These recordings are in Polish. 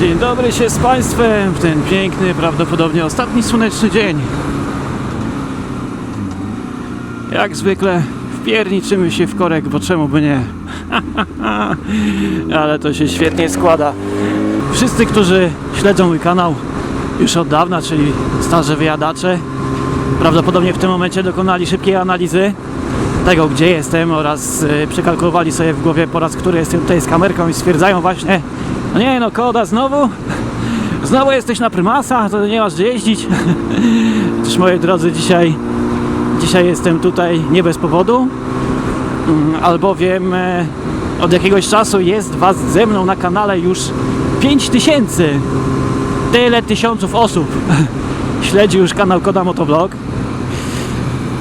Dzień dobry się z Państwem w ten piękny, prawdopodobnie ostatni słoneczny dzień. Jak zwykle wpierniczymy się w korek, bo czemu by nie? Ale to się świetnie składa. Wszyscy, którzy śledzą mój kanał już od dawna, czyli starzy wyjadacze, prawdopodobnie w tym momencie dokonali szybkiej analizy tego, gdzie jestem oraz y, przekalkulowali sobie w głowie po raz, który jestem tutaj z kamerką i stwierdzają właśnie no nie no, Koda znowu? Znowu jesteś na prymasa, to nie masz gdzie jeździć. Otóż moi drodzy, dzisiaj, dzisiaj jestem tutaj nie bez powodu, mm, albowiem e, od jakiegoś czasu jest Was ze mną na kanale już 5000. Tyle tysiąców osób śledzi już kanał Koda Motovlog.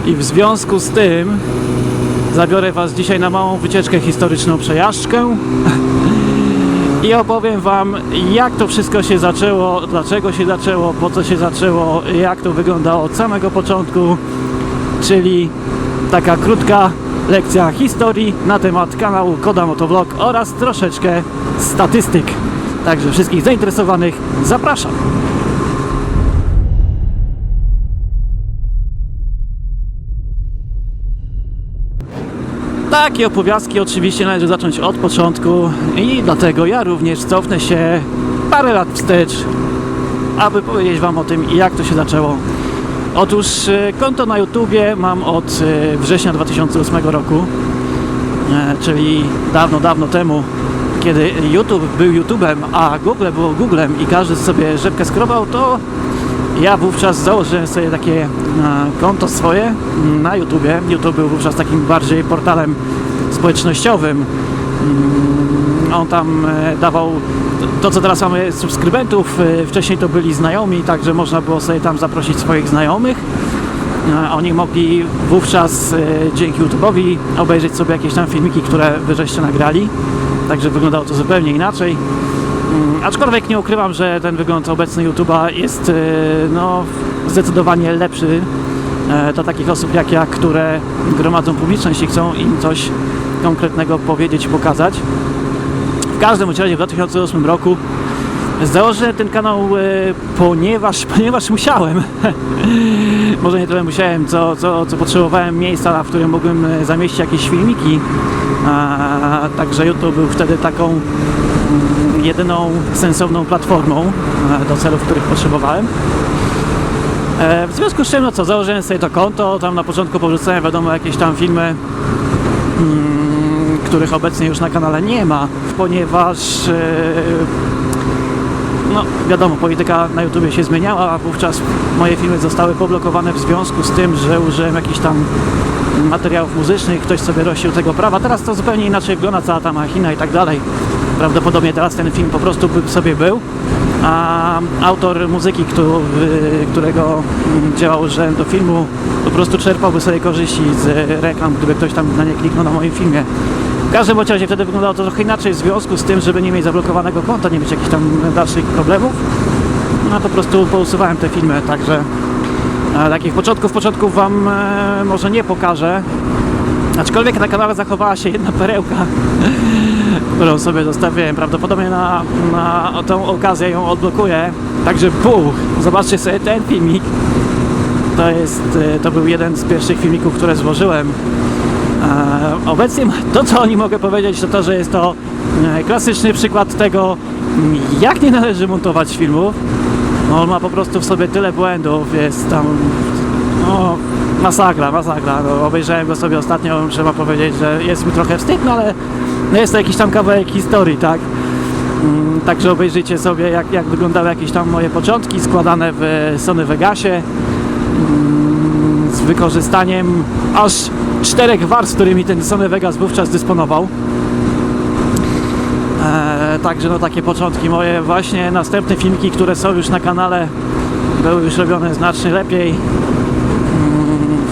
I w związku z tym zabiorę Was dzisiaj na małą wycieczkę historyczną przejażdżkę i opowiem Wam jak to wszystko się zaczęło, dlaczego się zaczęło, po co się zaczęło, jak to wyglądało od samego początku, czyli taka krótka lekcja historii na temat kanału Koda Motovlog oraz troszeczkę statystyk. Także wszystkich zainteresowanych zapraszam. Takie opowiastki oczywiście należy zacząć od początku i dlatego ja również cofnę się parę lat wstecz, aby powiedzieć Wam o tym, jak to się zaczęło. Otóż e, konto na YouTubie mam od e, września 2008 roku, e, czyli dawno, dawno temu, kiedy YouTube był YouTubem, a Google było Googlem i każdy sobie rzepkę skrobał, to ja wówczas założyłem sobie takie e, konto swoje na YouTubie. YouTube był wówczas takim bardziej portalem społecznościowym. Mm, On tam e, dawał to, co teraz mamy subskrybentów. e, Wcześniej to byli znajomi, także można było sobie tam zaprosić swoich znajomych. Oni mogli wówczas dzięki YouTube'owi obejrzeć sobie jakieś tam filmiki, które wy żeście nagrali. Także wyglądało to zupełnie inaczej. Mm, Aczkolwiek nie ukrywam, że ten wygląd obecny YouTube'a jest e, no, zdecydowanie lepszy e, dla takich osób jak ja, które gromadzą publiczność i chcą im coś konkretnego powiedzieć, pokazać. W każdym razie w 2008 roku założyłem ten kanał, e, ponieważ, ponieważ musiałem. Może nie tyle musiałem, co, co, co potrzebowałem miejsca, w którym mogłem zamieścić jakieś filmiki. A, także YouTube był wtedy taką jedyną sensowną platformą e, do celów, których potrzebowałem. E, W związku z czym, no co, założyłem sobie to konto, tam na początku porzucałem wiadomo jakieś tam filmy, mm, których obecnie już na kanale nie ma, ponieważ e, no wiadomo, polityka na YouTubie się zmieniała, a wówczas moje filmy zostały poblokowane w związku z tym, że użyłem jakichś tam materiałów muzycznych, ktoś sobie rościł tego prawa. Teraz to zupełnie inaczej wygląda, cała ta machina i tak dalej. Prawdopodobnie teraz ten film po prostu by sobie był, a autor muzyki, y, którego mm, działał użyłem do filmu, po prostu czerpałby sobie korzyści z reklam, gdyby ktoś tam na nie kliknął na moim filmie. W każdym bądź razie wtedy wyglądało to trochę inaczej w związku z tym, żeby nie mieć zablokowanego konta, nie mieć jakichś tam dalszych problemów. No po prostu pousuwałem te filmy, także takich początków, początków Wam e, może nie pokażę. Aczkolwiek na kanale zachowała się jedna perełka, którą sobie zostawiłem. Prawdopodobnie na, na tą okazję ją odblokuję. Także puch, zobaczcie sobie ten filmik. To jest, e, to był jeden z pierwszych filmików, które złożyłem. E, Obecnie to, co o nim mogę powiedzieć, to to, że jest to e, klasyczny przykład tego, m, jak nie należy montować filmów. No, on ma po prostu w sobie tyle błędów, jest tam no, masakra, masakra. No, obejrzałem go sobie ostatnio, trzeba powiedzieć, że jest mi trochę wstyd, no ale no, jest to jakiś tam kawałek historii, tak? Mm, Także obejrzyjcie sobie, jak, jak wyglądały jakieś tam moje początki składane w Sony Vegasie mm, z wykorzystaniem aż czterech warstw, którymi ten Sony Vegas wówczas dysponował. E, także no takie początki moje. Właśnie następne filmiki, które są już na kanale, były już robione znacznie lepiej. Mm,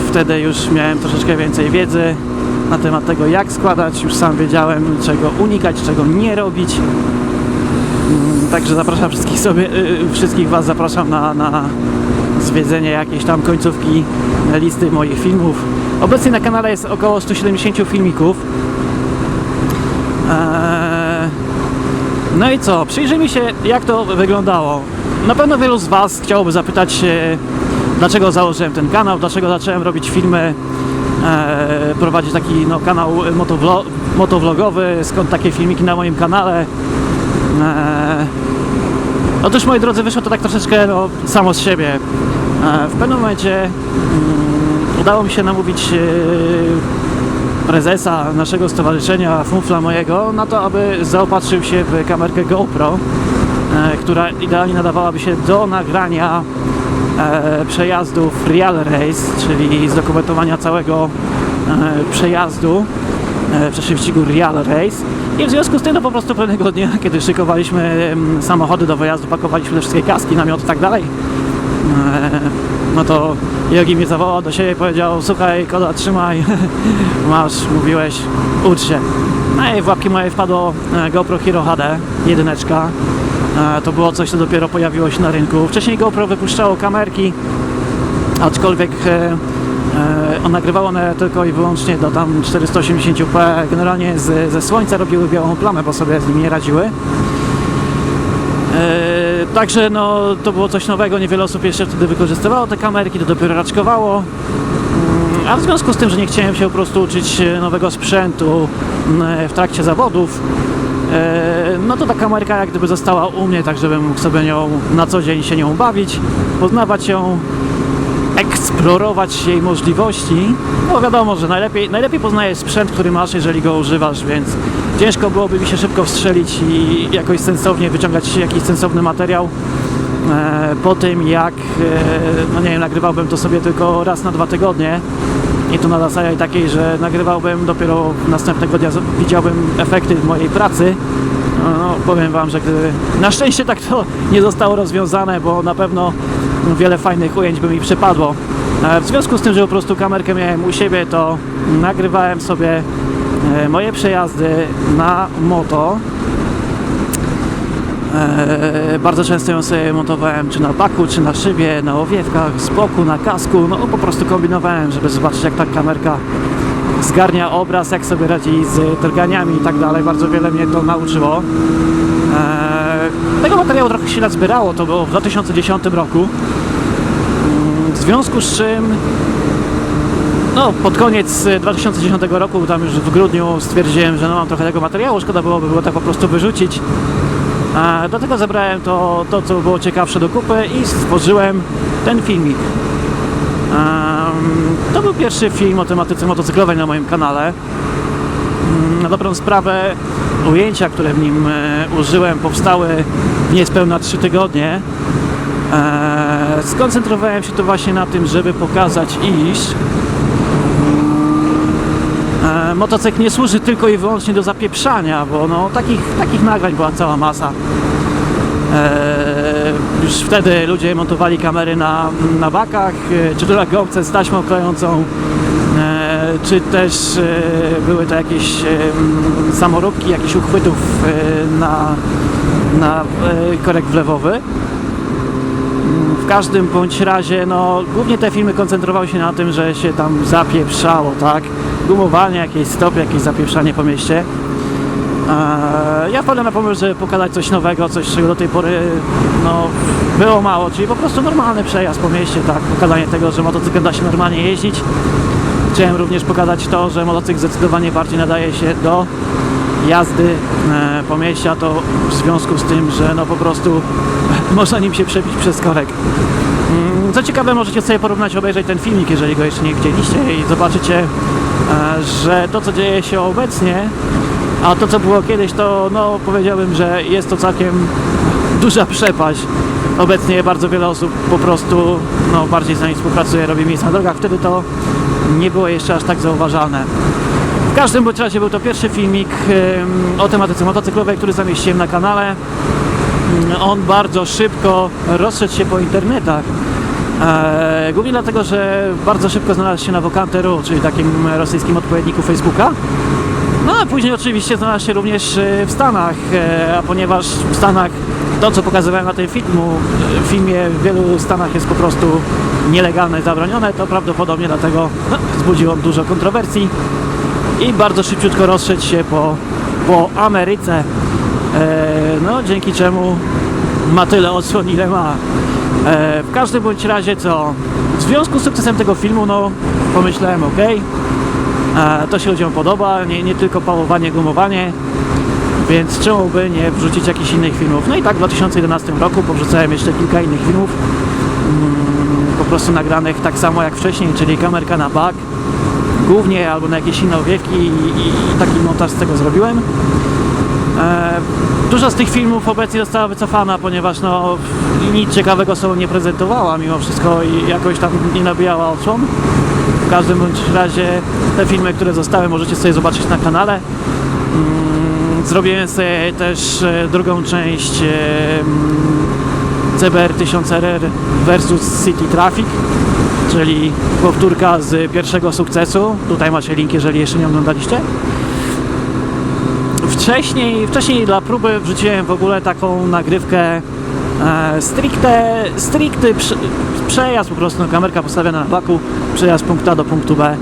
Wtedy już miałem troszeczkę więcej wiedzy na temat tego, jak składać. Już sam wiedziałem, czego unikać, czego nie robić. Mm, Także zapraszam wszystkich sobie, y, wszystkich Was zapraszam na, na zwiedzenie jakiejś tam końcówki listy moich filmów. Obecnie na kanale jest około 170 filmików. Eee, No i co? Przyjrzyjmy się, jak to wyglądało. Na pewno wielu z Was chciałoby zapytać dlaczego założyłem ten kanał, dlaczego zacząłem robić filmy, prowadzić taki no, kanał motovlo- motovlogowy, skąd takie filmiki na moim kanale. E, otóż, moi drodzy, wyszło to tak troszeczkę no, samo z siebie. E, w pewnym momencie mm, udało mi się namówić e, prezesa naszego stowarzyszenia, Funfla mojego, na to, aby zaopatrzył się w kamerkę GoPro, e, która idealnie nadawałaby się do nagrania e, przejazdów Real Race, czyli zdokumentowania całego e, przejazdu e, przez wyścigu Real Race. I w związku z tym, no po prostu pewnego dnia, kiedy szykowaliśmy samochody do wyjazdu, pakowaliśmy te wszystkie kaski, namioty i tak dalej, e, no to Jogi mnie zawołał do siebie i powiedział słuchaj Koda trzymaj masz, mówiłeś, ucz się no i w łapki moje wpadło e, GoPro Hero HD, jedyneczka E, to było coś, co dopiero pojawiło się na rynku. Wcześniej GoPro wypuszczało kamerki aczkolwiek e, e, on nagrywał one tylko i wyłącznie do tam 480p generalnie z, ze słońca robiły białą plamę, bo sobie z nimi nie radziły. E, Także no, to było coś nowego, niewiele osób jeszcze wtedy wykorzystywało te kamerki, to dopiero raczkowało. Mm, A w związku z tym, że nie chciałem się po prostu uczyć nowego sprzętu w trakcie zawodów, no to ta kamerka jak gdyby została u mnie, tak żebym mógł sobie nią na co dzień się nią bawić, poznawać ją, eksplorować jej możliwości. No wiadomo, że najlepiej, najlepiej poznajesz sprzęt, który masz, jeżeli go używasz, więc ciężko byłoby mi się szybko wstrzelić i jakoś sensownie wyciągać jakiś sensowny materiał e, po tym jak, e, no nie wiem, nagrywałbym to sobie tylko raz na dwa tygodnie i to na zasadzie takiej, że nagrywałbym dopiero następnego dnia widziałbym efekty mojej pracy. No, powiem Wam, że gdyby na szczęście tak to nie zostało rozwiązane, bo na pewno wiele fajnych ujęć by mi przypadło. E, W związku z tym, że po prostu kamerkę miałem u siebie, to nagrywałem sobie e, moje przejazdy na moto. E, bardzo często ją sobie montowałem czy na baku, czy na szybie, na owiewkach, z boku, na kasku. No po prostu kombinowałem, żeby zobaczyć jak ta kamerka zgarnia obraz, jak sobie radzi z drganiami i tak dalej. Bardzo wiele mnie to nauczyło. E, tego materiału trochę się nazbierało, to było w 2010 roku. Mm, W związku z czym no, pod koniec e, 2010 roku, tam już w grudniu stwierdziłem, że no, mam trochę tego materiału, szkoda byłoby było tak po prostu wyrzucić. E, Do tego zebrałem to, to, co było ciekawsze do kupy i stworzyłem ten filmik. To był pierwszy film o tematyce motocyklowej na moim kanale. Mm, Na dobrą sprawę ujęcia, które w nim e, użyłem, powstały niespełna 3 tygodnie. E, Skoncentrowałem się tu właśnie na tym, żeby pokazać, iż motocykl nie służy tylko i wyłącznie do zapieprzania, bo no, takich, takich nagrań była cała masa. E, już wtedy ludzie montowali kamery na, na bakach, e, czy to na gąbce z taśmą klejącą, e, czy też e, były to jakieś e, samoróbki, jakichś uchwytów e, na, na e, korek wlewowy. W każdym bądź razie, no, głównie te filmy koncentrowały się na tym, że się tam zapieprzało, tak? Gumowanie, jakieś stopy, jakieś zapieprzanie po mieście. Eee, Ja wpadłem na pomysł, żeby pokazać coś nowego, coś czego do tej pory no, było mało, czyli po prostu normalny przejazd po mieście, tak? Pokazanie tego, że motocyklem da się normalnie jeździć. Chciałem również pokazać to, że motocykl zdecydowanie bardziej nadaje się do jazdy e, po mieście, a to w związku z tym, że no po prostu można nim się przebić przez korek. Mm, Co ciekawe, możecie sobie porównać, obejrzeć ten filmik, jeżeli go jeszcze nie widzieliście i zobaczycie, e, że to, co dzieje się obecnie, a to, co było kiedyś, to no, powiedziałbym, że jest to całkiem duża przepaść. Obecnie bardzo wiele osób po prostu no, bardziej z nami współpracuje, robi miejsca na drogach. Wtedy to nie było jeszcze aż tak zauważalne. W każdym bądź razie był to pierwszy filmik o tematyce motocyklowej, który zamieściłem na kanale. On bardzo szybko rozszedł się po internetach. E, głównie dlatego, że bardzo szybko znalazł się na Vokanteru, czyli takim rosyjskim odpowiedniku Facebooka. No a później oczywiście znalazł się również e, w Stanach, e, a ponieważ w Stanach to, co pokazywałem na tym filmu, w filmie w wielu Stanach jest po prostu nielegalne, zabronione, to prawdopodobnie dlatego no, on dużo kontrowersji i bardzo szybciutko rozszedł się po, po Ameryce. No dzięki czemu ma tyle odsłon ile ma. E, w każdym bądź razie co, w związku z sukcesem tego filmu, no pomyślałem, ok, e, to się ludziom podoba, nie, nie tylko pałowanie, gumowanie, więc czemu by nie wrzucić jakichś innych filmów. No i tak w 2011 roku powrzucałem jeszcze kilka innych filmów, mm, po prostu nagranych tak samo jak wcześniej, czyli kamerka na bak, głównie albo na jakieś inne owiewki i, i taki montaż z tego zrobiłem. E, Dużo z tych filmów obecnie została wycofana, ponieważ no, nic ciekawego sobą nie prezentowała mimo wszystko i jakoś tam nie nabijała oczom. W każdym bądź razie te filmy, które zostały możecie sobie zobaczyć na kanale. Mm, Zrobiłem sobie też e, drugą część e, mm, CBR 1000RR versus City Traffic, czyli powtórka z pierwszego sukcesu. Tutaj macie link, jeżeli jeszcze nie oglądaliście. Wcześniej, wcześniej dla próby wrzuciłem w ogóle taką nagrywkę e, stricte, stricte prze, przejazd po prostu, kamerka postawiona na baku, przejazd punktu A do punktu B.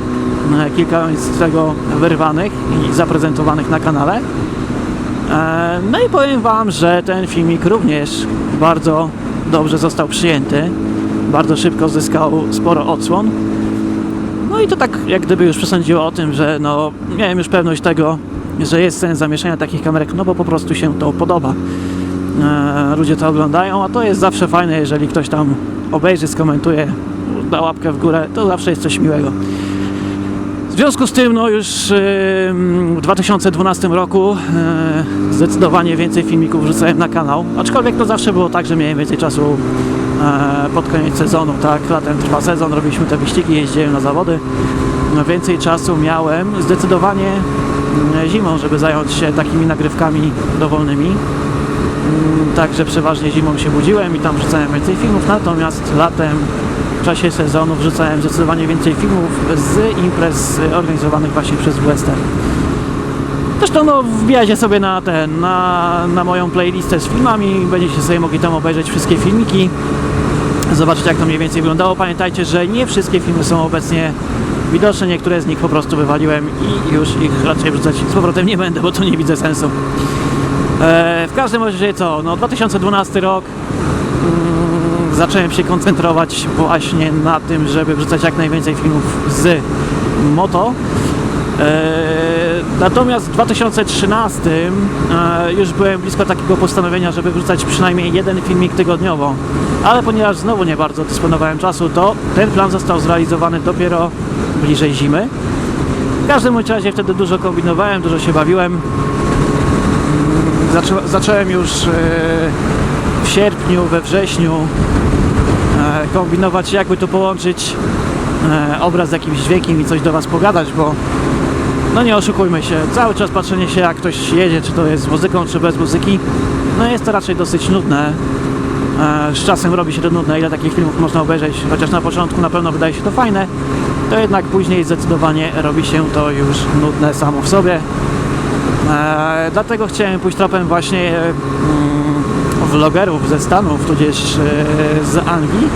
E, kilka z tego wyrwanych i zaprezentowanych na kanale. E, no i powiem Wam, że ten filmik również bardzo dobrze został przyjęty. Bardzo szybko zyskał sporo odsłon. No i to tak jak gdyby już przesądziło o tym, że no miałem już pewność tego, że jest sens zamieszania takich kamerek, no bo po prostu się to podoba. E, ludzie to oglądają, a to jest zawsze fajne, jeżeli ktoś tam obejrzy, skomentuje, da łapkę w górę, to zawsze jest coś miłego. W związku z tym, no już w 2012 roku e, zdecydowanie więcej filmików wrzucałem na kanał, aczkolwiek to zawsze było tak, że miałem więcej czasu e, pod koniec sezonu, tak, latem trwa sezon, robiliśmy te wyścigi, jeździłem na zawody, no, więcej czasu miałem zdecydowanie zimą, żeby zająć się takimi nagrywkami dowolnymi. Mm, Także przeważnie zimą się budziłem i tam wrzucałem więcej filmów, natomiast latem w czasie sezonu wrzucałem zdecydowanie więcej filmów z imprez organizowanych właśnie przez Western. Zresztą no, wbijajcie sobie na ten, na, na moją playlistę z filmami, będziecie sobie mogli tam obejrzeć wszystkie filmiki, zobaczyć jak to mniej więcej wyglądało. Pamiętajcie, że nie wszystkie filmy są obecnie widoczne, niektóre z nich po prostu wywaliłem i już ich raczej wrzucać z powrotem nie będę, bo to nie widzę sensu. E, w każdym razie co, no 2012 rok mm, zacząłem się koncentrować właśnie na tym, żeby wrzucać jak najwięcej filmów z moto. E, natomiast w 2013 e, już byłem blisko takiego postanowienia, żeby wrzucać przynajmniej jeden filmik tygodniowo. Ale ponieważ znowu nie bardzo dysponowałem czasu, to ten plan został zrealizowany dopiero bliżej zimy. W każdym razie wtedy dużo kombinowałem, dużo się bawiłem. Zaczą, zacząłem już e, w sierpniu, we wrześniu e, kombinować, jakby to połączyć e, obraz z jakimś dźwiękiem i coś do Was pogadać, bo no nie oszukujmy się, cały czas patrzenie się jak ktoś jedzie, czy to jest z muzyką, czy bez muzyki, no jest to raczej dosyć nudne. Z czasem robi się to nudne, ile takich filmów można obejrzeć, chociaż na początku na pewno wydaje się to fajne, to jednak później zdecydowanie robi się to już nudne samo w sobie. E, dlatego chciałem pójść tropem właśnie mm, vlogerów ze Stanów, tudzież e, z Anglii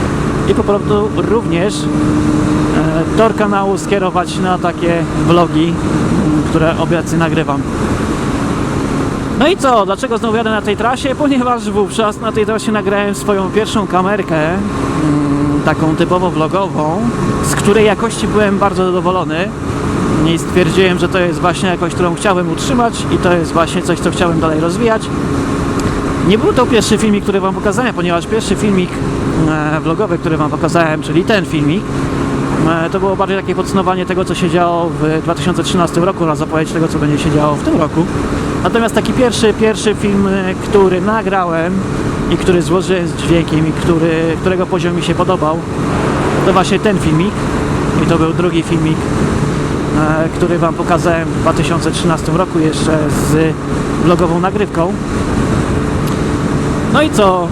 i po prostu również e, tor kanału skierować na takie vlogi, m, które obecnie nagrywam. No i co? Dlaczego znowu jadę na tej trasie? Ponieważ wówczas na tej trasie nagrałem swoją pierwszą kamerkę, mm, taką typowo vlogową, której jakości byłem bardzo zadowolony. I stwierdziłem, że to jest właśnie jakość, którą chciałem utrzymać i to jest właśnie coś, co chciałem dalej rozwijać. Nie był to pierwszy filmik, który Wam pokazałem, ponieważ pierwszy filmik e, vlogowy, który Wam pokazałem, czyli ten filmik, e, to było bardziej takie podsumowanie tego, co się działo w 2013 roku oraz zapowiedź tego, co będzie się działo w tym roku. Natomiast taki pierwszy, pierwszy film, e, który nagrałem i który złożyłem z dźwiękiem i który, którego poziom mi się podobał, to właśnie ten filmik. To był drugi filmik, e, który Wam pokazałem w 2013 roku jeszcze z vlogową nagrywką. No i co?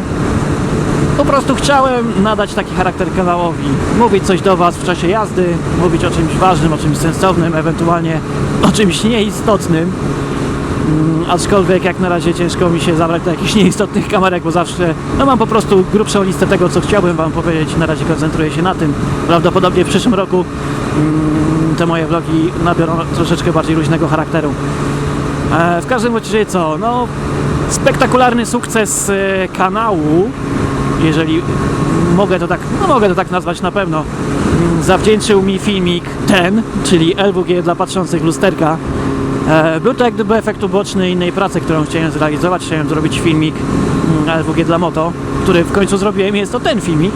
Po prostu chciałem nadać taki charakter kanałowi. Mówić coś do Was w czasie jazdy, mówić o czymś ważnym, o czymś sensownym, ewentualnie o czymś nieistotnym. Mm, aczkolwiek jak na razie ciężko mi się zabrać do jakichś nieistotnych kamerek, bo zawsze no mam po prostu grubszą listę tego, co chciałbym Wam powiedzieć. Na razie koncentruję się na tym. Prawdopodobnie w przyszłym roku mm, te moje vlogi nabiorą troszeczkę bardziej luźnego charakteru. E, w każdym razie co, no spektakularny sukces e, kanału, jeżeli mogę to tak, no mogę to tak nazwać na pewno, mm, zawdzięczył mi filmik ten, czyli LWG dla patrzących lusterka. E, Był to jak gdyby efekt uboczny innej pracy, którą chciałem zrealizować. Chciałem zrobić filmik mm, LWG dla moto, który w końcu zrobiłem. Jest to ten filmik.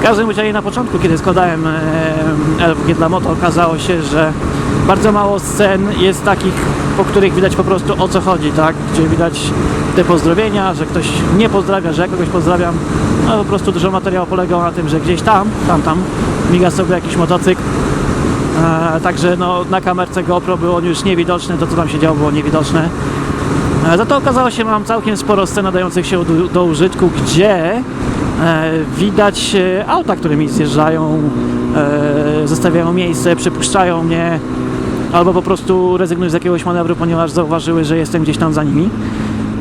W każdym razie na początku, kiedy składałem e, LWG dla moto, okazało się, że bardzo mało scen jest takich, po których widać po prostu o co chodzi, tak? Gdzie widać te pozdrowienia, że ktoś nie pozdrawia, że ja kogoś pozdrawiam. No po prostu dużo materiału polegało na tym, że gdzieś tam, tam, tam miga sobie jakiś motocykl. Także no, na kamerce GoPro było już niewidoczne, to co tam się działo było niewidoczne. E, Za to okazało się, mam całkiem sporo scen nadających się do, do użytku, gdzie e, widać e, auta, które mi zjeżdżają, e, zostawiają miejsce, przypuszczają mnie, albo po prostu rezygnują z jakiegoś manewru, ponieważ zauważyły, że jestem gdzieś tam za nimi.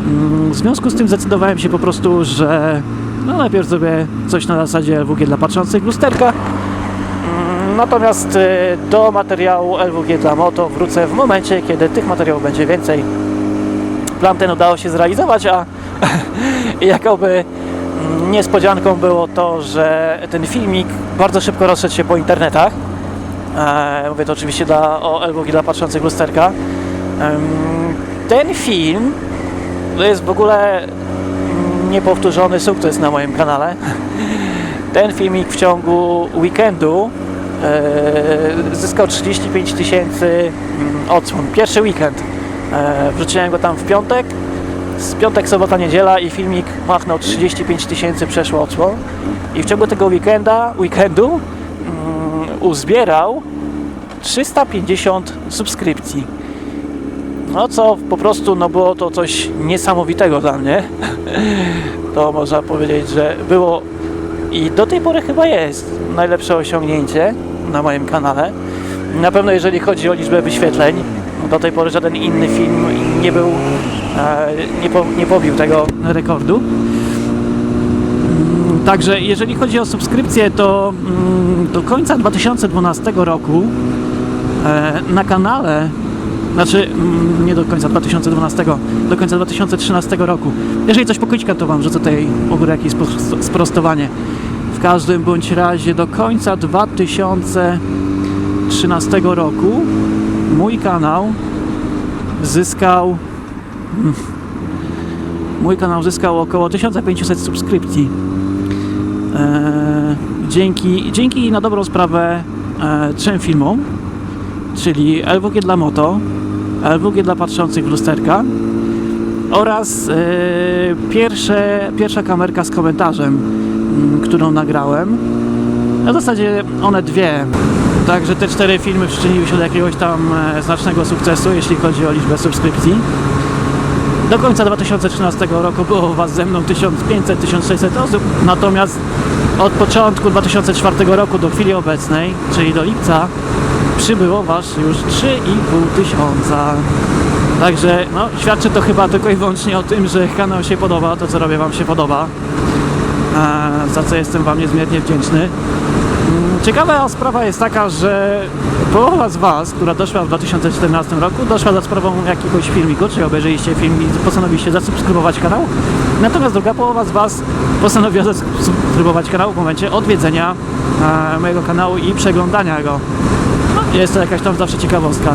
Mm, W związku z tym zdecydowałem się po prostu, że no najpierw zrobię coś na zasadzie LWG dla patrzących lusterka, Natomiast e, do materiału LWG dla moto wrócę w momencie, kiedy tych materiałów będzie więcej. Plan ten udało się zrealizować, a jakoby mm, niespodzianką było to, że ten filmik bardzo szybko rozszedł się po internetach. E, Mówię to oczywiście dla, o LWG dla patrzących lusterka. Ten film to jest w ogóle mm, niepowtórzony sukces na moim kanale. Ten filmik w ciągu weekendu zyskał 35 tysięcy mm, odsłon. Pierwszy weekend. E, wrzuciłem go tam w piątek. Z piątek, sobota, niedziela i filmik machnął 35 tysięcy przeszło odsłon. I w ciągu tego weekenda, weekendu mm, uzbierał 350 subskrypcji. No co po prostu no było to coś niesamowitego dla mnie. To można powiedzieć, że było i do tej pory chyba jest najlepsze osiągnięcie na moim kanale. Na pewno jeżeli chodzi o liczbę wyświetleń, do tej pory żaden inny film nie był, e, nie, po, nie pobił tego rekordu. Mm, Także jeżeli chodzi o subskrypcję, to mm, do końca 2012 roku e, na kanale, znaczy mm, nie do końca 2012, do końca 2013 roku. Jeżeli coś pokryćka, to Wam rzucę tutaj u góry jakieś spro- sprostowanie. Każdym bądź razie do końca 2013 roku mój kanał zyskał mm, mój kanał zyskał około 1500 subskrypcji. E, dzięki, dzięki na dobrą sprawę e, trzem filmom, czyli LWG dla moto, LWG dla patrzących w lusterka oraz e, pierwsze, pierwsza kamerka z komentarzem, którą nagrałem. W zasadzie one dwie. Także te cztery filmy przyczyniły się do jakiegoś tam e, znacznego sukcesu, jeśli chodzi o liczbę subskrypcji. Do końca 2013 roku było Was ze mną 1500-1600 osób, natomiast od początku 2004 roku do chwili obecnej, czyli do lipca, przybyło Was już 3,5 tysiąca. Także no, świadczy to chyba tylko i wyłącznie o tym, że kanał się podoba, to co robię Wam się podoba, za co jestem Wam niezmiernie wdzięczny. Mm, Ciekawa sprawa jest taka, że połowa z Was, która doszła w 2014 roku, doszła za sprawą jakiegoś filmiku, czy obejrzeliście film i postanowiliście zasubskrybować kanał. Natomiast druga połowa z Was postanowiła zasubskrybować kanał w momencie odwiedzenia e, mojego kanału i przeglądania go. No, jest to jakaś tam zawsze ciekawostka.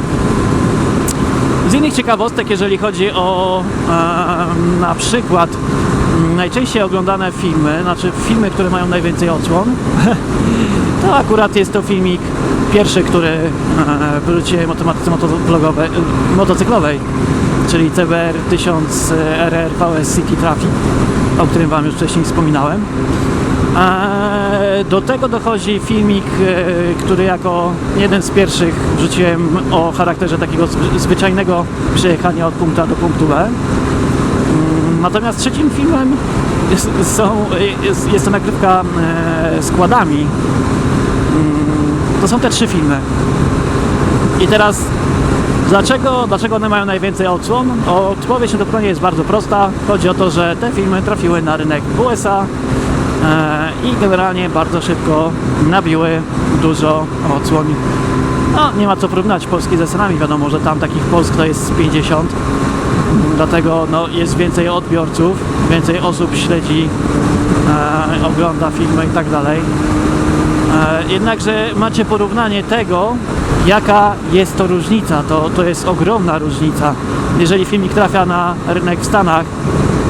Z innych ciekawostek, jeżeli chodzi o e, na przykład najczęściej oglądane filmy, znaczy filmy, które mają najwięcej odsłon, to akurat jest to filmik pierwszy, który e, wróciłem o tematyce motovlogowej, e, motocyklowej, czyli CBR 1000 RR VS City Traffic, o którym Wam już wcześniej wspominałem. E, Do tego dochodzi filmik, e, który jako jeden z pierwszych wrzuciłem o charakterze takiego zwy- zwyczajnego przejechania od punktu A do punktu B. Natomiast trzecim filmem jest, są, jest, jest to nagrywka e, składami. Mm, To są te trzy filmy. I teraz dlaczego, dlaczego one mają najwięcej odsłon? Odpowiedź na to pytanie jest bardzo prosta. Chodzi o to, że te filmy trafiły na rynek USA e, i generalnie bardzo szybko nabiły dużo odsłon. No, nie ma co porównać Polski ze Stanami, wiadomo, że tam takich Polsk to jest z 50. dlatego no, jest więcej odbiorców, więcej osób śledzi, e, ogląda filmy i tak dalej. E, Jednakże macie porównanie tego, jaka jest to różnica. To, to jest ogromna różnica. Jeżeli filmik trafia na rynek w Stanach,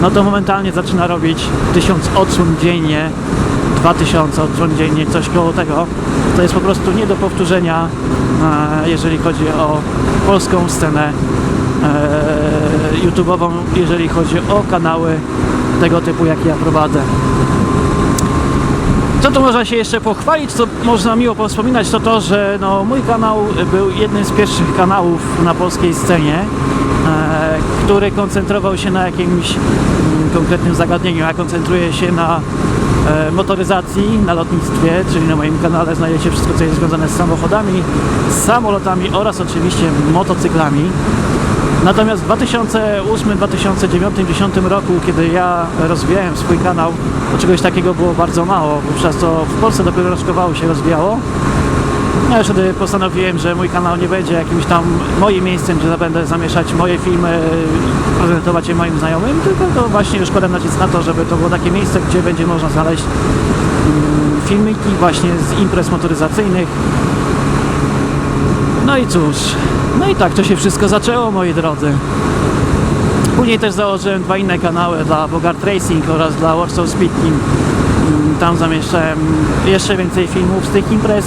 no to momentalnie zaczyna robić 1000 odsłon dziennie, 2000 odsłon dziennie, coś koło tego. To jest po prostu nie do powtórzenia, e, jeżeli chodzi o polską scenę YouTube'ową, jeżeli chodzi o kanały tego typu, jakie ja prowadzę. Co tu można się jeszcze pochwalić, co można miło wspominać, to to, że no, mój kanał był jednym z pierwszych kanałów na polskiej scenie, e, który koncentrował się na jakimś mm, konkretnym zagadnieniu. Ja koncentruję się na e, motoryzacji, na lotnictwie, czyli na moim kanale znajdziecie wszystko, co jest związane z samochodami, samolotami oraz oczywiście motocyklami. Natomiast w 2008, 2009, 2010 roku, kiedy ja rozwijałem swój kanał, to czegoś takiego było bardzo mało. Wówczas to w Polsce dopiero roczkowało się rozwijało. Ja już wtedy postanowiłem, że mój kanał nie będzie jakimś tam moim miejscem, gdzie będę zamieszać moje filmy, prezentować je moim znajomym, tylko to właśnie już kładłem nacisk na to, żeby to było takie miejsce, gdzie będzie można znaleźć mm, filmiki właśnie z imprez motoryzacyjnych, no i cóż, no i tak to się wszystko zaczęło, moi drodzy. Później też założyłem dwa inne kanały dla Bogart Racing oraz dla Warsaw Speed. Mm, Tam zamieszczałem jeszcze więcej filmów z tych imprez,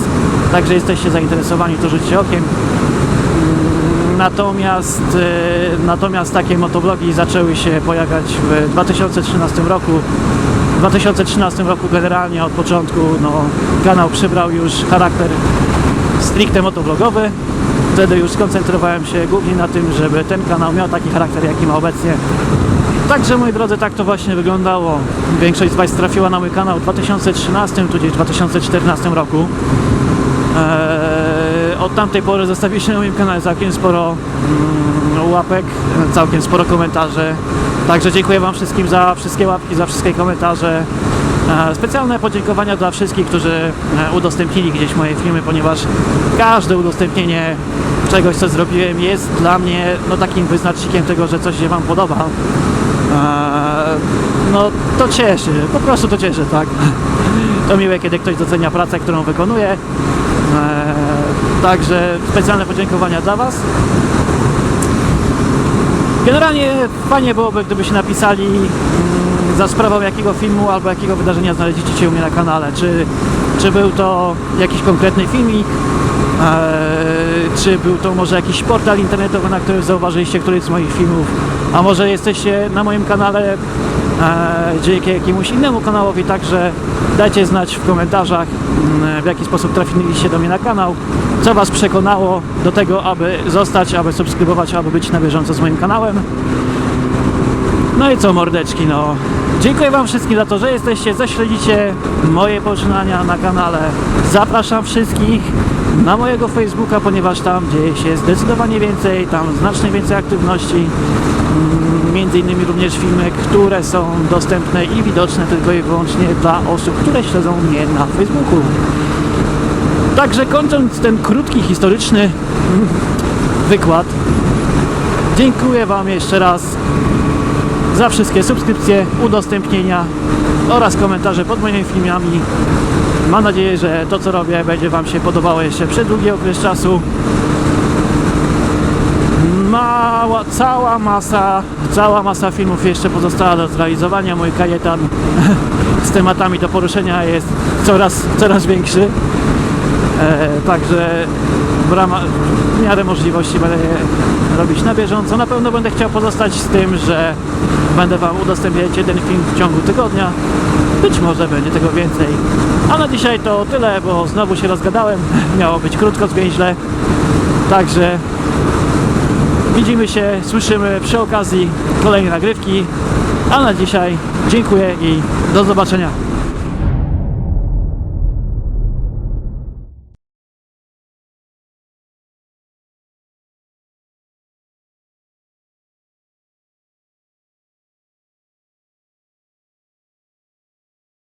także jesteście zainteresowani, to rzućcie okiem. Mm, Natomiast, e, natomiast takie motoblogi zaczęły się pojawiać w 2013 roku. W 2013 roku generalnie od początku no, kanał przybrał już charakter stricte motovlogowy. Wtedy już skoncentrowałem się głównie na tym, żeby ten kanał miał taki charakter, jaki ma obecnie. Także moi drodzy, tak to właśnie wyglądało. Większość z Was trafiła na mój kanał w 2013 tudzież 2014 roku. Eee, od tamtej pory zostawiliście na moim kanale całkiem sporo mm, łapek, całkiem sporo komentarzy. Także dziękuję Wam wszystkim za wszystkie łapki, za wszystkie komentarze. Specjalne podziękowania dla wszystkich, którzy e, udostępnili gdzieś moje filmy, ponieważ każde udostępnienie czegoś, co zrobiłem jest dla mnie no, takim wyznacznikiem tego, że coś się Wam podoba. E, No to cieszy, po prostu to cieszy, tak. To miłe, kiedy ktoś docenia pracę, którą wykonuje. E, Także specjalne podziękowania dla Was. Generalnie fajnie byłoby, gdybyście napisali mm, za sprawą jakiego filmu albo jakiego wydarzenia znaleźliście się u mnie na kanale. Czy, czy był to jakiś konkretny filmik, e, czy był to może jakiś portal internetowy, na którym zauważyliście któryś z moich filmów, a może jesteście na moim kanale e, dzięki jakiemuś innemu kanałowi, także dajcie znać w komentarzach, mm, w jaki sposób trafiliście do mnie na kanał, co Was przekonało do tego, aby zostać, aby subskrybować, aby być na bieżąco z moim kanałem. No i co mordeczki, no. Dziękuję Wam wszystkim za to, że jesteście, że śledzicie moje poczynania na kanale. Zapraszam wszystkich na mojego Facebooka, ponieważ tam dzieje się zdecydowanie więcej, tam znacznie więcej aktywności. Mm, Między innymi również filmy, które są dostępne i widoczne tylko i wyłącznie dla osób, które śledzą mnie na Facebooku. Także kończąc ten krótki, historyczny wykład, dziękuję Wam jeszcze raz za wszystkie subskrypcje, udostępnienia oraz komentarze pod moimi filmami. Mam nadzieję, że to co robię będzie Wam się podobało jeszcze przez długi okres czasu. Mała, cała masa, cała masa filmów jeszcze pozostała do zrealizowania. Mój kajetan z tematami do poruszenia jest coraz, coraz większy. E, także w, ramach, w miarę możliwości będę je robić na bieżąco. Na pewno będę chciał pozostać z tym, że będę Wam udostępniać jeden film w ciągu tygodnia. Być może będzie tego więcej. A na dzisiaj to tyle, bo znowu się rozgadałem. Miało być krótko, zwięźle. Także widzimy się, słyszymy przy okazji kolejnej nagrywki. A na dzisiaj dziękuję i do zobaczenia.